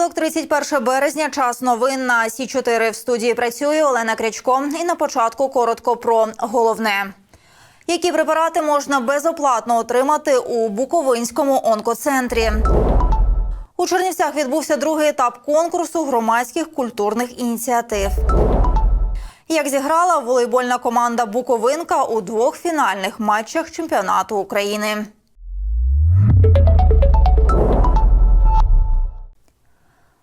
Понеділок, 31 березня. Час новин на Сі 4 В студії працює Олена Крячко. І на початку коротко про головне. Які препарати можна безоплатно отримати у Буковинському онкоцентрі? У Чернівцях відбувся другий етап конкурсу громадських культурних ініціатив. Як зіграла волейбольна команда Буковинка у двох фінальних матчах чемпіонату України.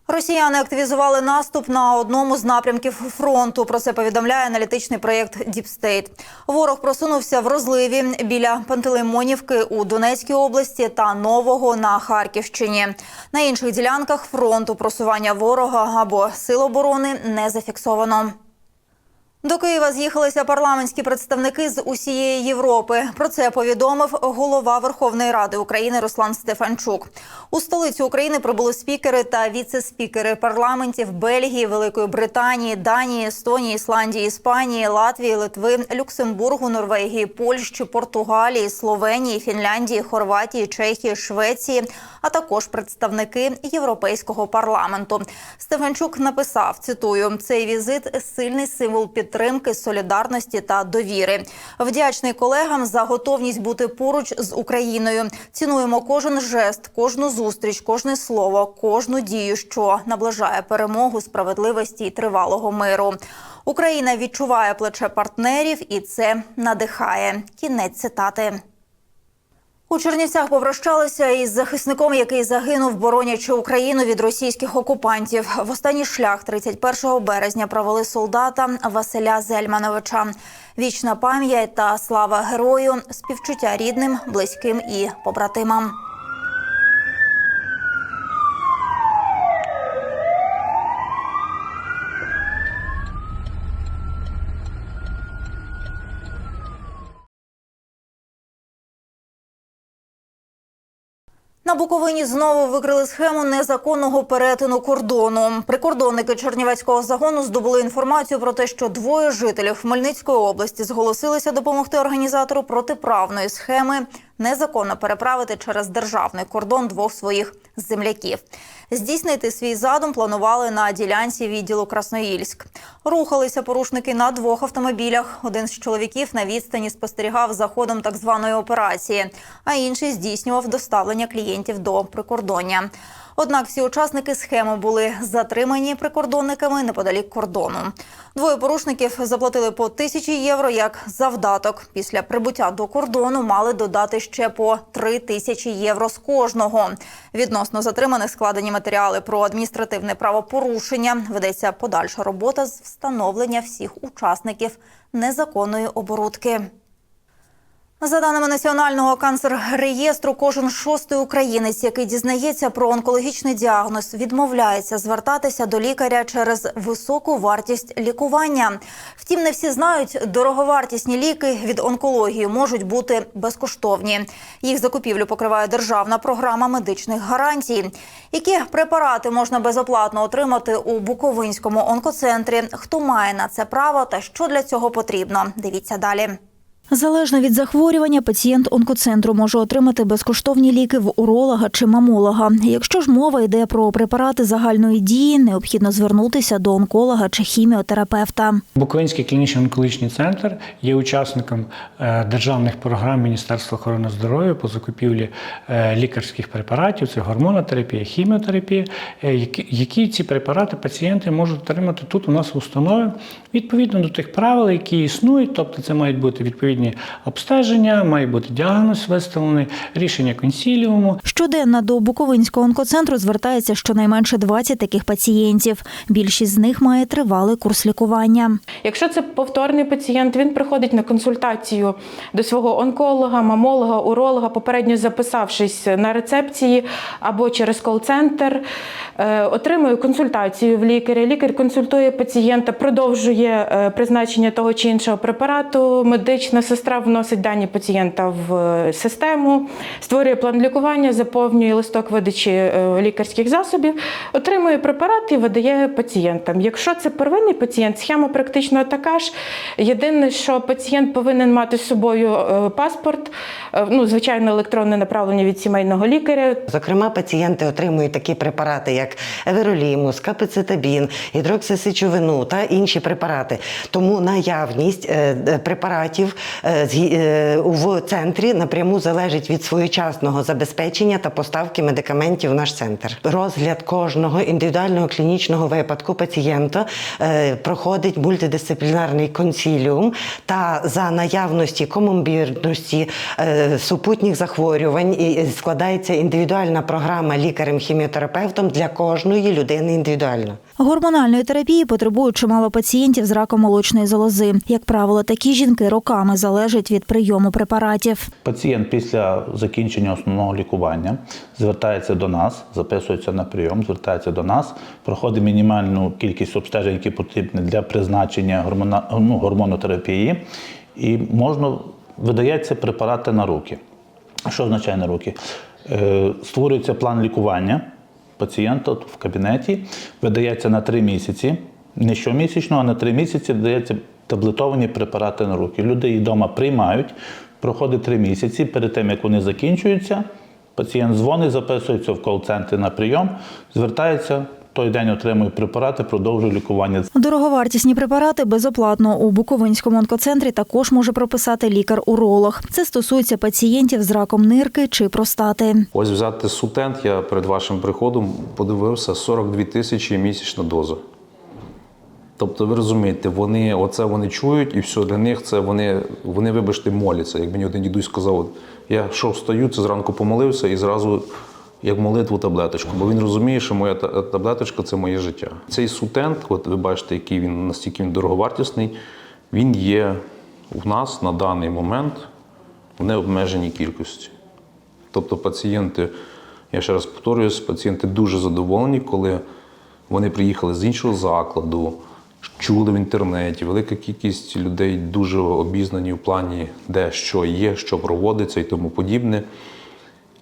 Росіяни активізували наступ на одному з напрямків фронту. Про це повідомляє аналітичний проєкт Діпстейт. Ворог просунувся в розливі біля Пантелеймонівки у Донецькій області та Нового на Харківщині. На інших ділянках фронту просування ворога або сил оборони не зафіксовано. До Києва з'їхалися парламентські представники з усієї Європи. Про це повідомив голова Верховної Ради України Руслан Стефанчук. У столицю України прибули спікери та віце-спікери парламентів Бельгії, Великої Британії, Данії, Естонії, Ісландії, Іспанії, Латвії, Литви, Люксембургу, Норвегії, Польщі, Португалії, Словенії, Фінляндії, Хорватії, Чехії, Швеції, а також представники Європейського парламенту. Стефанчук написав: цитую: цей візит сильний символ підтримки, солідарності та довіри. Вдячний колегам за готовність бути поруч з Україною. Цінуємо кожен жест, кожну зустріч, кожне слово, кожну дію, що наближає перемогу, справедливості і тривалого миру. Україна відчуває плече партнерів, і це надихає. Кінець цитати. У Чернівцях попрощалися із захисником, який загинув, боронячи Україну від російських окупантів. В останній шлях 31 березня провели солдата Василя Зельмановича. Вічна пам'ять та слава герою, співчуття рідним, близьким і побратимам. На Буковині знову викрили схему незаконного перетину кордону. Прикордонники Чернівецького загону здобули інформацію про те, що двоє жителів Хмельницької області зголосилися допомогти організатору протиправної схеми незаконно переправити через державний кордон двох своїх земляків. Здійснити свій задум планували на ділянці відділу Красноїльськ. Рухалися порушники на двох автомобілях. Один з чоловіків на відстані спостерігав за ходом так званої операції, а інший здійснював доставлення клієнтів до прикордоння. Однак всі учасники схеми були затримані прикордонниками неподалік кордону. Двоє порушників заплатили по тисячі євро як завдаток. Після прибуття до кордону мали додати ще по три тисячі євро з кожного. Відносно затриманих складені матеріали про адміністративне правопорушення. Ведеться подальша робота з встановлення всіх учасників незаконної оборудки. За даними національного канцер-реєстру, кожен шостий українець, який дізнається про онкологічний діагноз, відмовляється звертатися до лікаря через високу вартість лікування. Втім, не всі знають, дороговартісні ліки від онкології можуть бути безкоштовні. Їх закупівлю покриває державна програма медичних гарантій. Які препарати можна безоплатно отримати у Буковинському онкоцентрі? Хто має на це право та що для цього потрібно? Дивіться далі. Залежно від захворювання, пацієнт онкоцентру може отримати безкоштовні ліки в уролога чи мамолога. Якщо ж мова йде про препарати загальної дії, необхідно звернутися до онколога чи хіміотерапевта. Буковинський клінічний онкологічний центр є учасником е, державних програм Міністерства охорони здоров'я по закупівлі е, лікарських препаратів, це гормонотерапія, хіміотерапія, е, які, ці препарати пацієнти можуть отримати тут у нас в установі відповідно до тих правил, які існують, тобто це мають бути відповідні обстеження, має бути діагноз виставлений, рішення консіліуму. Щоденно до Буковинського онкоцентру звертається щонайменше 20 таких пацієнтів. Більшість з них має тривалий курс лікування. Якщо це повторний пацієнт, він приходить на консультацію до свого онколога, мамолога, уролога, попередньо записавшись на рецепції або через кол-центр, е, отримує консультацію в лікаря. Лікар консультує пацієнта, продовжує е, призначення того чи іншого препарату, медична сестра вносить дані пацієнта в е, систему, створює план лікування, заповнює листок видачі е, лікарських засобів, отримує препарат і видає пацієнтам. Якщо це первинний пацієнт, схема практично така ж. Єдине, що пацієнт повинен мати з собою е, паспорт, ну, звичайно, електронне направлення від сімейного лікаря. Зокрема, пацієнти отримують такі препарати, як еверолімус, капецитабін, гідроксисечовину та інші препарати. Тому наявність препаратів в центрі напряму залежить від своєчасного забезпечення та поставки медикаментів в наш центр. Розгляд кожного індивідуального клінічного випадку пацієнта е, проходить мультидисциплінарний консіліум та за наявності комомбірності е, супутніх захворювань і складається індивідуальна програма лікарем-хіміотерапевтом для кожної людини індивідуально. Гормональної терапії потребують чимало пацієнтів з раком молочної залози. Як правило, такі жінки роками залежать від прийому препаратів. Пацієнт після закінчення основного лікування звертається до нас, записується на прийом, звертається до нас, проходить мінімальну кількість обстежень, які потрібні для призначення гормона, ну, гормонотерапії, і можна видаються препарати на руки. Що означає на руки? Е, створюється план лікування пацієнта в кабінеті, видається на три місяці, не щомісячно, а на три місяці дається таблетовані препарати на руки. Люди їх вдома приймають, проходить три місяці. Перед тим як вони закінчуються, пацієнт дзвонить, записується в кол-центрі на прийом, звертається. в Той день отримує препарати, продовжує лікування. Дороговартісні препарати безоплатно у Буковинському онкоцентрі також може прописати лікар-уролог. Це стосується пацієнтів з раком нирки чи простати. Ось взяти сутент, я перед вашим приходом подивився 42 тисячі місячна доза. Тобто, ви розумієте, вони оце вони чують, і все для них це вони, вони вибачте, моляться. Як мені один дідусь сказав, от, я що встаю, це зранку помолився і зразу як молитву таблеточку, бо він розуміє, що моя таблеточка це моє життя. Цей сутент, от ви бачите, який він настільки він дороговартісний, він є у нас на даний момент в необмеженій кількості. Тобто пацієнти, я ще раз повторююсь, пацієнти дуже задоволені, коли вони приїхали з іншого закладу, чули в інтернеті. Велика кількість людей дуже обізнані в плані, де що є, що проводиться і тому подібне.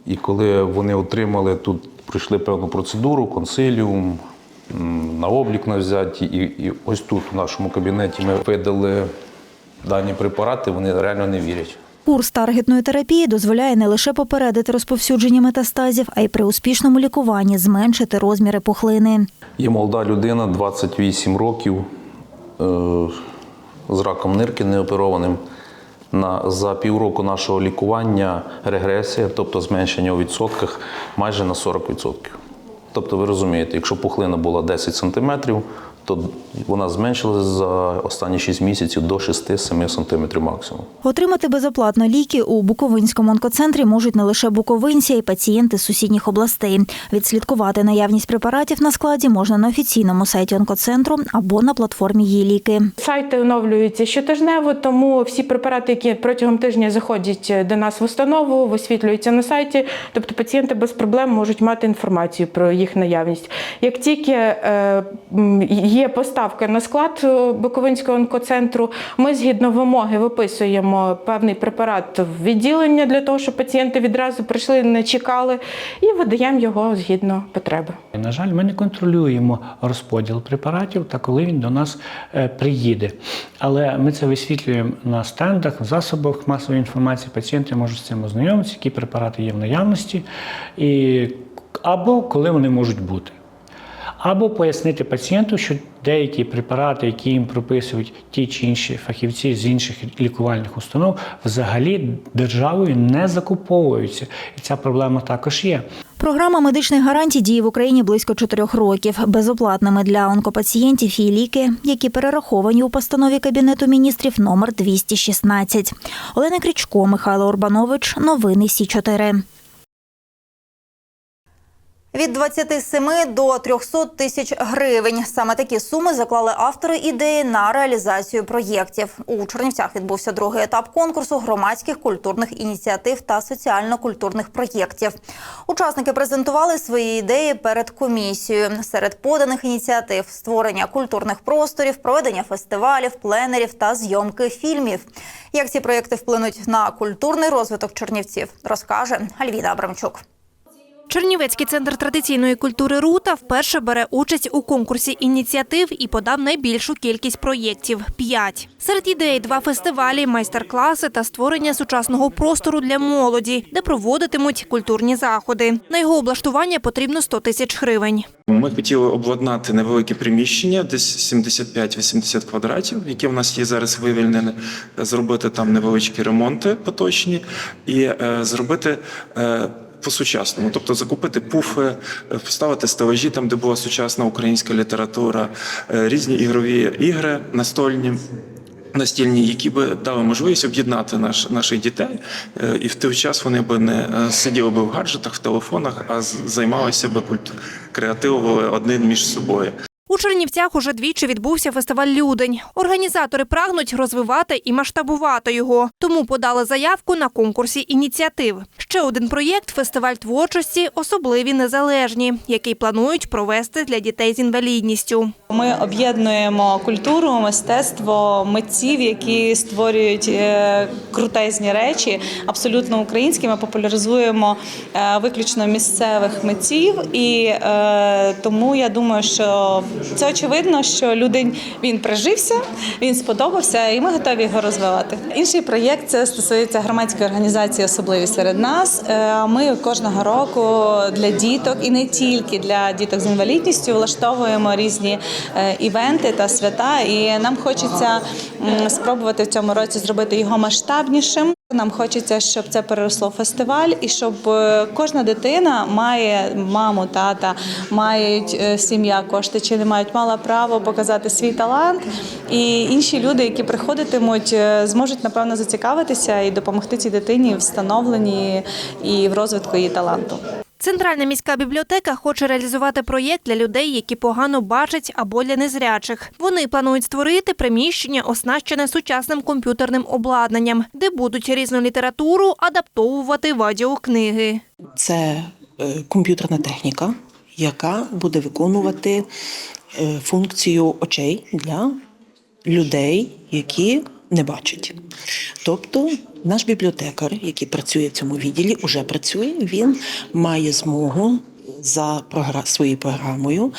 І коли вони отримали тут, пройшли певну процедуру, консиліум, на облік на взяті, і, і ось тут, в нашому кабінеті, ми видали дані препарати, вони реально не вірять. Курс таргетної терапії дозволяє не лише попередити розповсюдження метастазів, а й при успішному лікуванні зменшити розміри пухлини. Є молода людина, 28 років, е, з раком нирки неоперованим. На, за півроку нашого лікування регресія, тобто зменшення у відсотках майже на 40%. Тобто, ви розумієте, якщо пухлина була 10 см, то вона зменшилася за останні 6 місяців до 6-7 см максимум. Отримати безоплатно ліки у Буковинському онкоцентрі можуть не лише буковинці, а й пацієнти з сусідніх областей. Відслідкувати наявність препаратів на складі можна на офіційному сайті онкоцентру або на платформі «Її ліки». Сайти оновлюються щотижнево, тому всі препарати, які протягом тижня заходять до нас в установу, висвітлюються на сайті. Тобто пацієнти без проблем можуть мати інформацію про їх наявність. Як тільки е, є поставка на склад е, Буковинського онкоцентру, ми згідно вимоги виписуємо певний препарат в відділення для того, щоб пацієнти відразу прийшли, не чекали, і видаємо його згідно потреби. На жаль, ми не контролюємо розподіл препаратів та коли він до нас е, приїде. Але ми це висвітлюємо на стендах, в засобах масової інформації. Пацієнти можуть з цим ознайомитися, які препарати є в наявності, і, або коли вони можуть бути. Або пояснити пацієнту, що деякі препарати, які їм прописують ті чи інші фахівці з інших лікувальних установ, взагалі державою не закуповуються. І ця проблема також є. Програма медичних гарантій діє в Україні близько чотирьох років. Безоплатними для онкопацієнтів є ліки, які перераховані у постанові Кабінету міністрів номер 216. Олена Крічко, Михайло Урбанович. Новини Сі 4 Від 27 до 300 тисяч гривень. Саме такі суми заклали автори ідеї на реалізацію проєктів. У Чернівцях відбувся другий етап конкурсу громадських культурних ініціатив та соціально-культурних проєктів. Учасники презентували свої ідеї перед комісією. Серед поданих ініціатив створення культурних просторів, проведення фестивалів, пленерів та зйомки фільмів. Як ці проєкти вплинуть на культурний розвиток чернівців, розкаже Альвіна Абрамчук. Чернівецький центр традиційної культури Рута вперше бере участь у конкурсі ініціатив і подав найбільшу кількість проєктів п'ять. Серед ідей два фестивалі, майстер-класи та створення сучасного простору для молоді, де проводитимуть культурні заходи. На його облаштування потрібно 100 тисяч гривень. Ми хотіли обладнати невелике приміщення, десь 75-80 квадратів, які в нас є зараз вивільнені, зробити там невеличкі ремонти поточні і е, зробити. Е, по-сучасному, тобто закупити пуфи, е, поставити стелажі там, де була сучасна українська література, е, різні ігрові ігри настольні. Настільні, які би дали можливість об'єднати наш, наших дітей, е, і в той час вони би не сиділи би в гаджетах, в телефонах, а займалися би креативували один між собою. У Чернівцях уже двічі відбувся фестиваль Людень. Організатори прагнуть розвивати і масштабувати його, тому подали заявку на конкурсі ініціатив. Ще один проєкт фестиваль творчості Особливі незалежні, який планують провести для дітей з інвалідністю. Ми об'єднуємо культуру, мистецтво, митців, які створюють е, крутезні речі, абсолютно українські. Ми популяризуємо е, виключно місцевих митців, і е, тому я думаю, що це очевидно, що людень він прижився, він сподобався, і ми готові його розвивати. Інший проєкт це стосується громадської організації, особливі серед нас. Е, Ми кожного року для діток і не тільки для діток з інвалідністю влаштовуємо різні е, івенти та свята. І нам хочеться спробувати в цьому році зробити його масштабнішим. Нам хочеться, щоб це переросло в фестиваль, і щоб е, кожна дитина має маму, тата, мають е, сім'я, кошти чи не мають, мала право показати свій талант. І інші люди, які приходитимуть, е, зможуть напевно зацікавитися і допомогти цій дитині в встановленні і в розвитку її таланту. Центральна міська бібліотека хоче реалізувати проєкт для людей, які погано бачать або для незрячих. Вони планують створити приміщення, оснащене сучасним комп'ютерним обладнанням, де будуть різну літературу адаптовувати в аудіокниги. Це е, комп'ютерна техніка, яка буде виконувати е, функцію очей для людей, які не бачать. Тобто, наш бібліотекар, який працює в цьому відділі, уже працює. Він має змогу за своєю програмою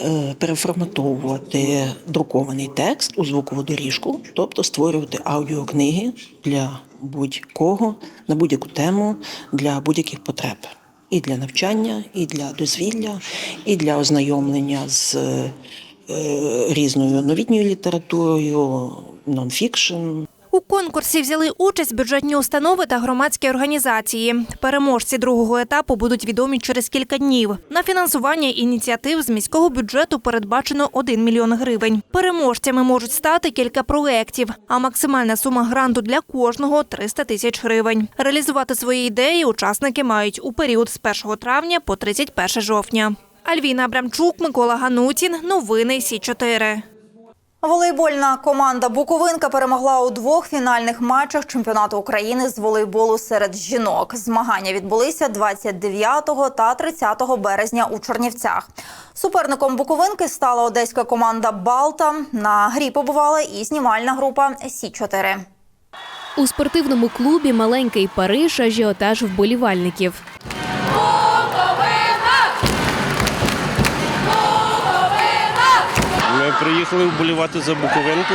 е, переформатовувати друкований текст у звукову доріжку, тобто створювати аудіокниги для будь-кого на будь-яку тему для будь-яких потреб. І для навчання, і для дозвілля, і для ознайомлення з е, різною новітньою літературою, нонфікшн. У конкурсі взяли участь бюджетні установи та громадські організації. Переможці другого етапу будуть відомі через кілька днів. На фінансування ініціатив з міського бюджету передбачено 1 мільйон гривень. Переможцями можуть стати кілька проєктів, а максимальна сума гранту для кожного 300 тисяч гривень. Реалізувати свої ідеї учасники мають у період з 1 травня по 31 жовтня. Альвіна Абрамчук, Микола Ганутін. Новини Сі 4 Волейбольна команда Буковинка перемогла у двох фінальних матчах чемпіонату України з волейболу серед жінок. Змагання відбулися 29 та 30 березня у Чернівцях. Суперником Буковинки стала одеська команда Балта. На грі побувала і знімальна група Сі 4 У спортивному клубі Маленький Париж ажіотаж вболівальників. Приїхали вболівати за Буковинку.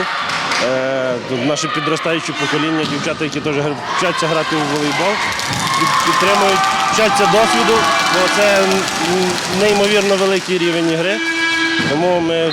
Е, тут Наше підростаюче покоління, дівчата, які теж вчаться грати у волейбол, підтримують, вчаться досвіду, бо це неймовірно великий рівень гри. Тому ми е,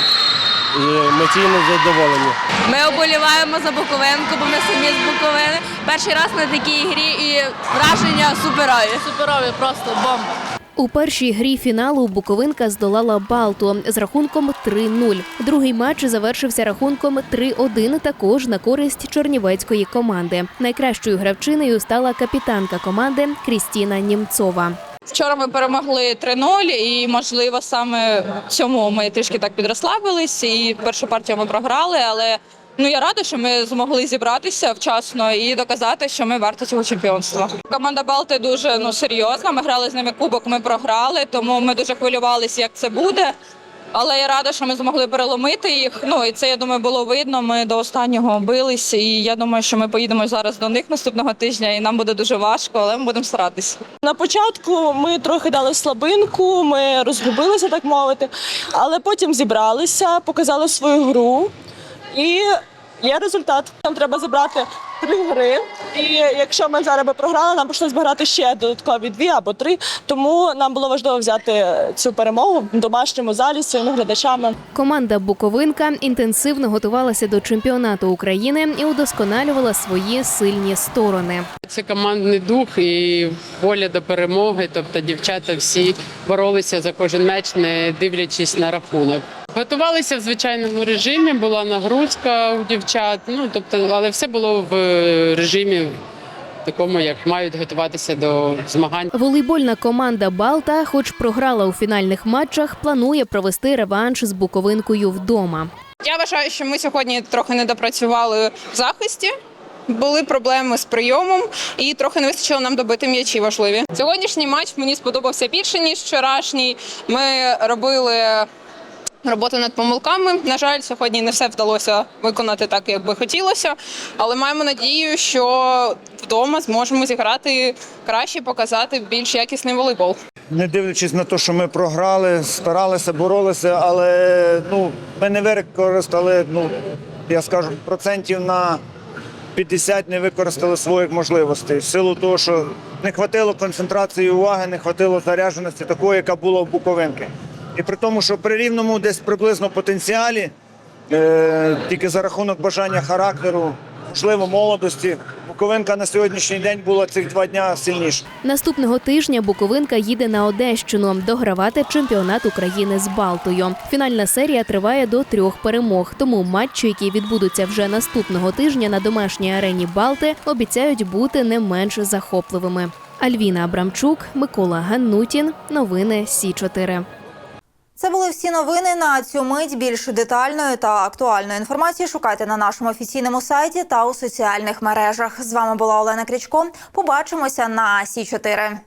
емоційно задоволені. Ми оболіваємо за Буковинку, бо ми самі з Буковини. Перший раз на такій грі і враження суперові. Суперові, просто бомба. У першій грі фіналу Буковинка здолала Балту з рахунком 3-0. Другий матч завершився рахунком 3-1 також на користь чернівецької команди. Найкращою гравчиною стала капітанка команди Крістіна Німцова. Вчора ми перемогли 3-0, і можливо саме цьому ми трішки так підрослабились. І першу партію ми програли, але ну я рада, що ми змогли зібратися вчасно і доказати, що ми варті цього чемпіонства. Команда Балти дуже ну серйозна. Ми грали з ними кубок, ми програли, тому ми дуже хвилювалися, як це буде. Але я рада, що ми змогли переломити їх. Ну і це я думаю було видно. Ми до останнього бились, і я думаю, що ми поїдемо зараз до них наступного тижня, і нам буде дуже важко, але ми будемо старатися. На початку ми трохи дали слабинку, ми розгубилися, так мовити, але потім зібралися, показали свою гру і є результат. Нам треба забрати три гри. І якщо ми зараз би програли, нам прийшлося грати ще додаткові дві або три. Тому нам було важливо взяти цю перемогу в домашньому залі з своїми глядачами. Команда Буковинка інтенсивно готувалася до чемпіонату України і удосконалювала свої сильні сторони. Це командний дух і воля до перемоги. Тобто дівчата всі боролися за кожен меч, не дивлячись на рахунок. Готувалися в звичайному режимі, була нагрузка у дівчат. Ну тобто, але все було в режимі такому, як мають готуватися до змагань. Волейбольна команда Балта, хоч програла у фінальних матчах, планує провести реванш з Буковинкою вдома. Я вважаю, що ми сьогодні трохи не допрацювали в захисті. Були проблеми з прийомом і трохи не вистачило нам добити м'ячі важливі. Сьогоднішній матч мені сподобався більше ніж вчорашній. Ми робили роботу над помилками. На жаль, сьогодні не все вдалося виконати так, як би хотілося. Але маємо надію, що вдома зможемо зіграти краще, показати більш якісний волейбол. Не дивлячись на те, що ми програли, старалися, боролися, але ну, ми не використали, ну, я скажу, процентів на 50 не використали своїх можливостей. В силу того, що не хватило концентрації уваги, не хватило зарядженості такої, яка була в Буковинки. І при тому, що при рівному десь приблизно потенціалі, е, тільки за рахунок бажання характеру, можливо, молодості, Буковинка на сьогоднішній день була цих два дня сильніша. Наступного тижня Буковинка їде на Одещину догравати чемпіонат України з Балтою. Фінальна серія триває до трьох перемог. Тому матчі, які відбудуться вже наступного тижня на домашній арені Балти, обіцяють бути не менш захопливими. Альвіна Абрамчук, Микола Ганнутін. Новини Сі 4 Це були всі новини на цю мить. Більш детальної та актуальної інформації шукайте на нашому офіційному сайті та у соціальних мережах. З вами була Олена Крічко. Побачимося на Сі 4